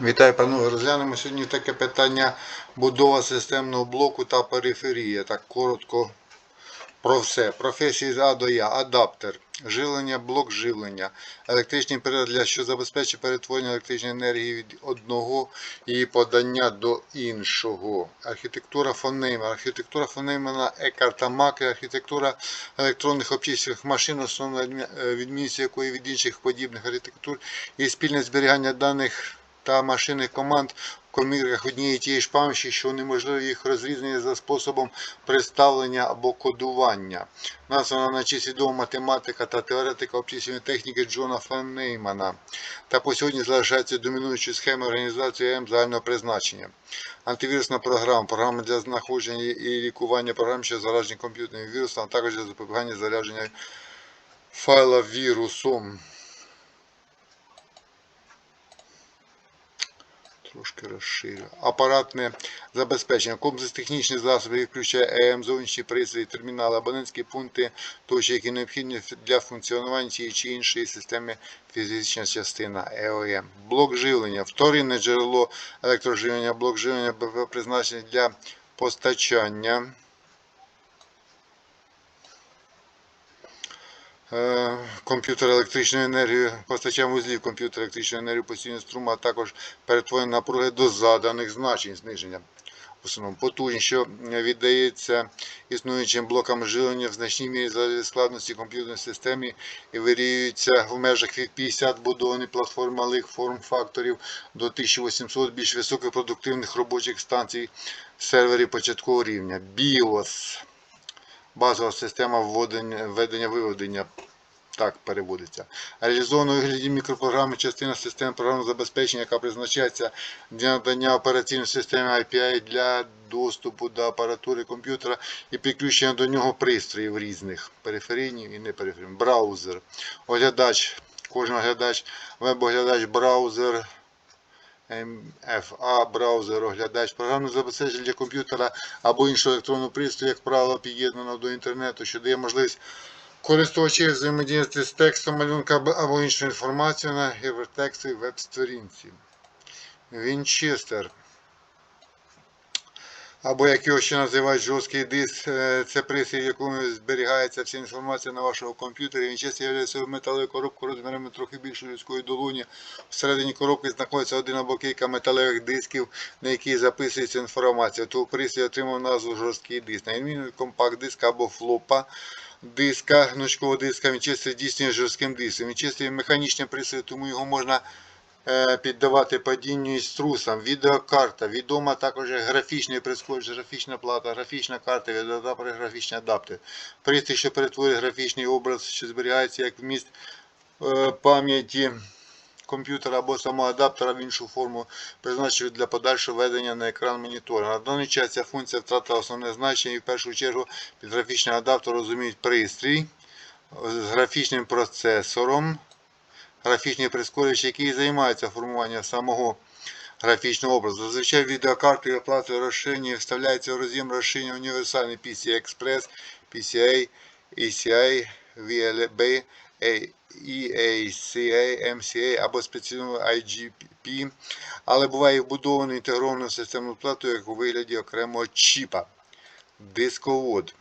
Вітаю, панове. Розглянемо сьогодні таке питання будова системного блоку та периферія. Так коротко про все. Професії з А до Я. Адаптер. Живлення, блок живлення. Електричний період, що забезпечує перетворення електричної енергії від одного її подання до іншого. Архітектура фонейма. Архітектура фонейма Екарта Маки. Архітектура електронних обчислювальних машин, основна е, відмінність якої від інших подібних архітектур є спільне зберігання даних та машинних команд в комірках однієї тієї ж пам'яті, що унеможливлює їх розрізнення за способом представлення або кодування. Названа на честь відомого математика та теоретика обчислювальної техніки Джона Фан Неймана. Та по сьогодні залишається домінуючою схемою організації ЕМ загального призначення. Антивірусна програма, програма для знаходження і лікування програм, що заражені комп'ютерним вірусом, а також для запобігання зараження файла вірусом. Трошки розширю. Апаратне забезпечення. Комплекс технічних засобів включає ЕМ, зовнішні пристрої, термінали, абонентські пункти, тощо, які необхідні для функціонування тієї чи іншої системи фізична частина ЕОМ. Блок живлення. Вторинне джерело електроживлення. Блок живлення призначений для постачання. Комп'ютер електричної енергії, постачання вузлів комп'ютер електричної енергії постійного струму, а також перетворення напруги до заданих значень зниження. Потужність, що віддається існуючим блокам живлення в значній мірі залежить складності комп'ютерної системи і вирівнюється в межах від 50 будованих платформ малих форм-факторів до 1800 більш високопродуктивних робочих станцій серверів початкового рівня. BIOS базова система введення, введення виведення. Так переводиться. Реалізовано у вигляді мікропрограми частина системи програмного забезпечення, яка призначається для надання операційної системи API для доступу до апаратури комп'ютера і підключення до нього пристроїв різних периферійні і непериферійні. Браузер. Оглядач. Кожен оглядач, веб-оглядач, браузер. MFA, браузер, оглядач, програмне забезпечення для комп'ютера або іншого електронного пристрою, як правило, під'єднано до інтернету, що дає можливість користувачів взаємодіяти з текстом малюнка або- іншою інформацією на гівертексті веб-сторінці. Вінчестер. Або як його ще називають жорсткий диск, е, це пристрій, в якому зберігається вся інформація на вашому комп'ютері. Він часто є металевою коробкою розмірами трохи більше людської долоні. Всередині коробки знаходиться один або кілька металевих дисків, на які записується інформація. Тому пристрій отримав назву жорсткий диск. На відміну від компакт-диска або флопа. Диска, гнучкового диска, він часто здійснює жорстким диском. Він часто є механічним пристроєм, тому його можна піддавати падінню і струсам. Відеокарта, відома також графічний прискорювач, графічна плата, графічна карта, відеоадаптер, графічний адаптер. Пристрій, що перетворює графічний образ, що зберігається як вміст е, пам'яті комп'ютера або самого адаптера в іншу форму, призначений для подальшого ведення на екран монітора. На даний час ця функція втратила основне значення і в першу чергу під графічним адаптером розуміють пристрій з графічним процесором, графічний прискорювач, який займається формуванням самого графічного образу. Зазвичай відеокартою оплатою розширення вставляється роз'єм розширення універсальний PCI Express, PCA, ECI, VLB, EACA, MCA або спеціальну IGP, але буває і вбудований інтегровану системну плату, як у вигляді окремого чіпа. Дисковод.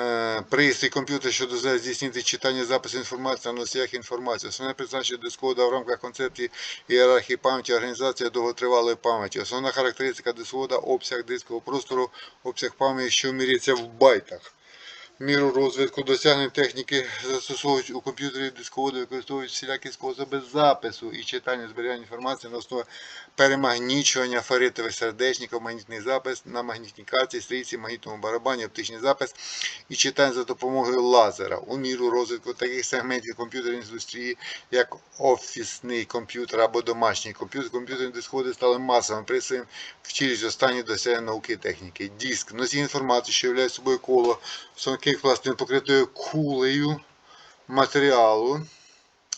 Е, Пристрій комп'ютер, що дозволяє здійснити читання запису інформації на носіях інформації. Основне призначення дисковода в рамках концепції ієрархії пам'яті організація довготривалої пам'яті. Основна характеристика дисковода обсяг дискового простору, обсяг пам'яті, що міряється в байтах. Міру розвитку досягнень техніки застосовують у комп'ютері дисководи, використовують всілякі способи запису і читання зберігання інформації на основі перемагнічування ферритових сердечників, магнітний запис на магнітній карті, стрільці, магнітному барабані, оптичний запис і читання за допомогою лазера. У міру розвитку таких сегментів комп'ютерної індустрії, як офісний комп'ютер або домашній комп'ютер, комп'ютерні дисководи стали масовим пристроєм в чилість останні досягнення науки і техніки. Диск носій інформації, що являє собою коло сонких пластин покритою кулею матеріалу,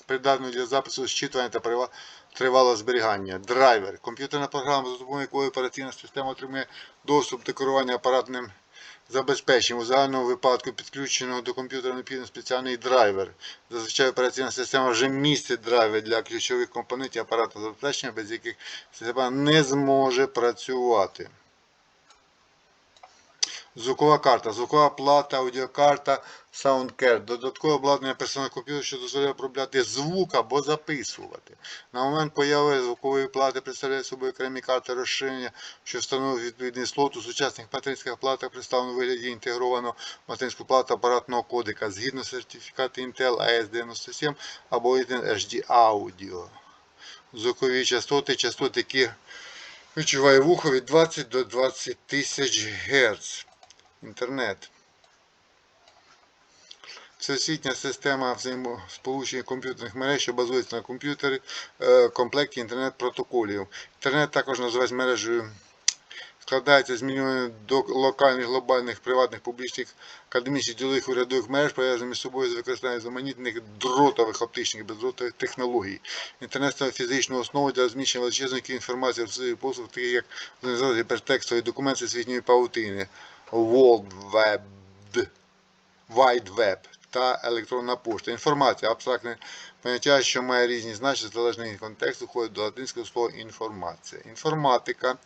придатною для запису, зчитування та тривалого зберігання. Драйвер комп'ютерна програма, за допомогою якої операційна система отримує доступ до керування апаратним забезпечення. У загальному випадку підключеного до комп'ютера необхідний спеціальний драйвер. Зазвичай операційна система вже містить драйвер для ключових компонентів апарату забезпечення, без яких система не зможе працювати. Звукова карта, звукова плата, аудіокарта, SoundCard. Додаткове обладнання персонального комп'ютера, що дозволяє обробляти звук або записувати. На момент появи звукової плати представляє собою окремі карти розширення, що встановлюють відповідний слот. У сучасних материнських платах представлено у вигляді інтегрованого материнську плату апаратного кодека згідно сертифікату Intel AS97 або HD Audio. Звукові частоти, частоти, які відчуває вухо від 20 до 20 тисяч Гц. Інтернет. Всесвітня система взаємосполучення комп'ютерних мереж, що базується на комп'ютері, е, комплекті інтернет-протоколів. Інтернет також називається мережею. Складається з мільйонів локальних, глобальних, приватних, публічних, академічних, ділових урядових мереж, пов'язаних між собою з використанням різноманітних дротових оптичних бездротових технологій. Інтернет став фізичною для розміщення величезної інформації в послуг, таких як організації гіпертекстові документи світньої паутини, World Web, Wide Web та електронна пошта. Інформація абстрактне поняття, що має різні значення, залежно від контексту, входить до латинського слова інформація. Інформатика,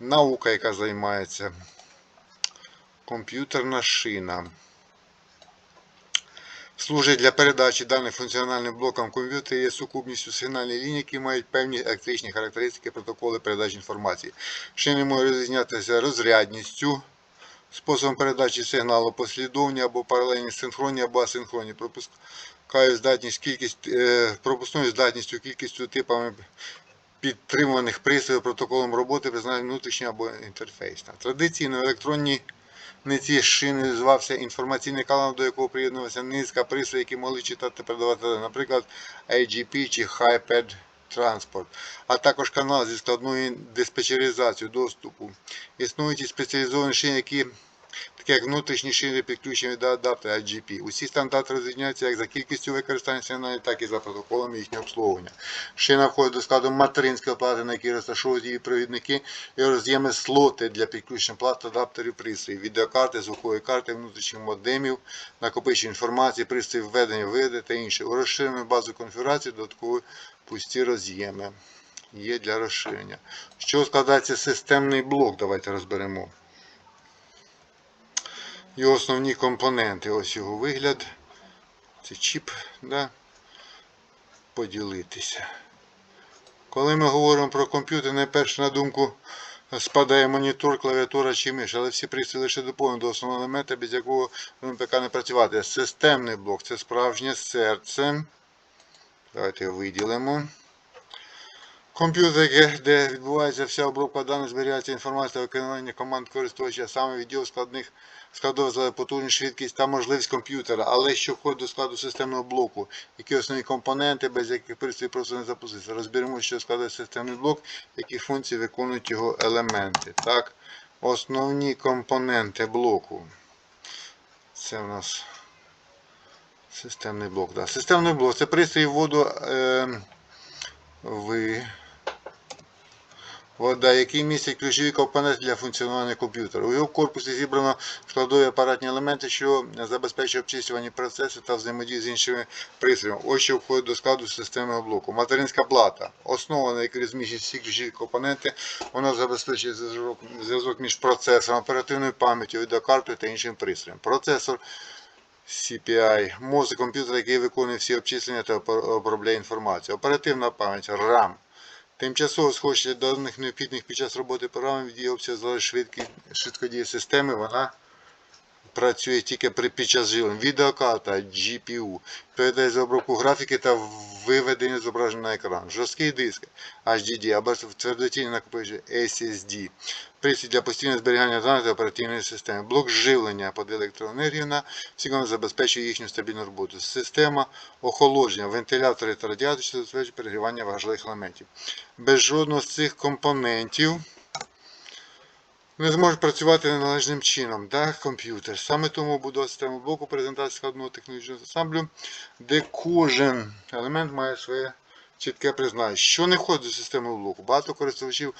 наука, яка займається, комп'ютерна шина. Служить для передачі даних функціональним блокам комп'ютера є сукупністю сигнальних ліній, які мають певні електричні характеристики протоколи передачі інформації. Шини можуть розрізнятися розрядністю, способом передачі сигналу послідовні або паралельні синхронні або асинхронні. Пропускають здатність кількість, е, пропускною здатністю, кількістю типами підтримуваних пристроїв протоколом роботи, призначення внутрішня або інтерфейсна. Традиційно електронні ці шини звався інформаційний канал, до якого приєднувалася низка пристроїв, які могли читати та передавати, наприклад, AGP чи HiPad Transport, а також канал зі складною диспетчеризацією доступу. Існують і спеціалізовані шини, які такі як внутрішні шини підключені до адаптера IGP. Усі стандарти розрізняються як за кількістю використання сигналів, так і за протоколами їхнього обслуговування. Шина входить до складу материнської плати, на якій розташовують її провідники і роз'єми слоти для підключення плат адаптерів пристроїв, відеокарти, звукової карти, внутрішніх модемів, накопичення інформації, пристроїв введення, виведи та інше. У розширену базу конфігурації додаткові пусті роз'єми. Є для розширення. Чого складається системний блок? Давайте розберемо його основні компоненти. Ось його вигляд. Це чіп, да? поділитися. Коли ми говоримо про комп'ютер, найперше на думку спадає монітор, клавіатура чи миш, але всі пристрої лише доповнені до основного елемента, без якого МПК не працювати. Системний блок це справжнє серце. Давайте виділимо. Комп'ютер, де відбувається вся обробка даних, зберігається інформація виконання команд користувача, саме відділ складних складових за потужність, швидкість та можливість комп'ютера, але що входить до складу системного блоку, які основні компоненти, без яких пристрій просто не запуститься. Розберемо, що складає системний блок, які функції виконують його елементи. Так, Основні компоненти блоку. Це у нас системний блок. Да. Системний блок це пристрій вводу. Е, ви вода, який містить ключові компоненти для функціонування комп'ютера. У його корпусі зібрано складові апаратні елементи, що забезпечують обчислювані процеси та взаємодію з іншими пристроями. Ось що входить до складу системного блоку. Материнська плата, основа, на якій розміщують всі ключові компоненти, вона забезпечує зв'язок між процесором, оперативною пам'яттю, відеокартою та іншим пристроєм. Процесор CPI, мозок комп'ютера, який виконує всі обчислення та обробляє інформацію. Оперативна пам'ять RAM. Тимчасово схожість даних необхідних під час роботи програми від її обсягу залежить швидкодії системи, вона працює тільки при під час живлення. Відеокарта GPU відповідає за обробку графіки та виведення зображення на екран. Жорсткий диск HDD або твердотільний накопичувач SSD. Пристрій для постійного зберігання даних та оперативної системи. Блок живлення під електроенергію на всі забезпечує їхню стабільну роботу. Система охолодження, вентилятори та радіатори, що забезпечують перегрівання важливих елементів. Без жодного з цих компонентів не зможе працювати неналежним чином, да, комп'ютер. Саме тому будова системи блоку презентації складного технологічного асамблю, де кожен елемент має своє чітке призначення. Що не входить до системи блоку? Багато користувачів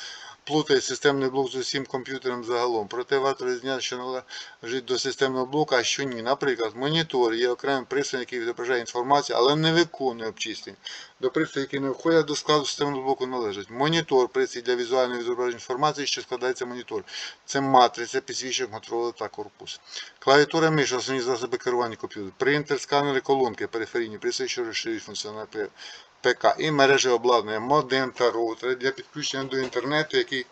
плутає системний блок з усім комп'ютером загалом. Проте варто розняти, що належить до системного блоку, а що ні. Наприклад, монітор є окремим пристроєм, який відображає інформацію, але не виконує обчислень. До пристроїв, які не входять до складу системного блоку, належать монітор, пристрій для візуального відображення інформації, що складається монітор. Це матриця, підсвічник, контролер та корпус. Клавіатура миш, основні засоби керування комп'ютером. Принтер, сканери, колонки, периферійні пристрої, що розширюють функціонал ПК і мережі обладнання, модем та роутер для підключення до інтернету, який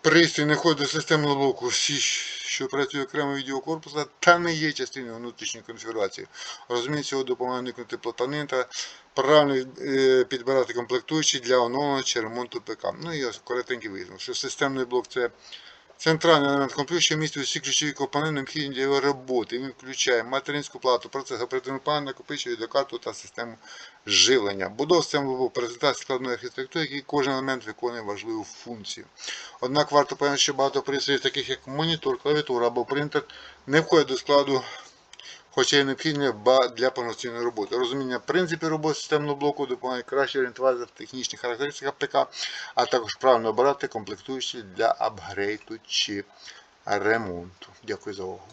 пристрій не входить до системного блоку, всі, що працює окремо від його корпуса, та не є частиною внутрішньої конфігурації. Розуміється, цього допомагає уникнути платанин та правильно е, підбирати комплектуючі для оновлення чи ремонту ПК. Ну і коротенький висновок, що системний блок це Центральний елемент комп'ютера, що містить усі ключові компоненти, необхідні для його роботи. Він включає материнську плату, процес оперативного плану, накопичує відеокарту та систему живлення. Будова системи був презентація складної архітектури, який кожен елемент виконує важливу функцію. Однак варто пам'ятати, що багато пристроїв, таких як монітор, клавіатура або принтер, не входять до складу хоча й необхідне для повноцінної роботи. Розуміння принципів роботи системного блоку допомагає краще орієнтуватися в технічних характеристиках ПК, а також правильно обирати комплектуючі для апгрейду чи ремонту. Дякую за увагу.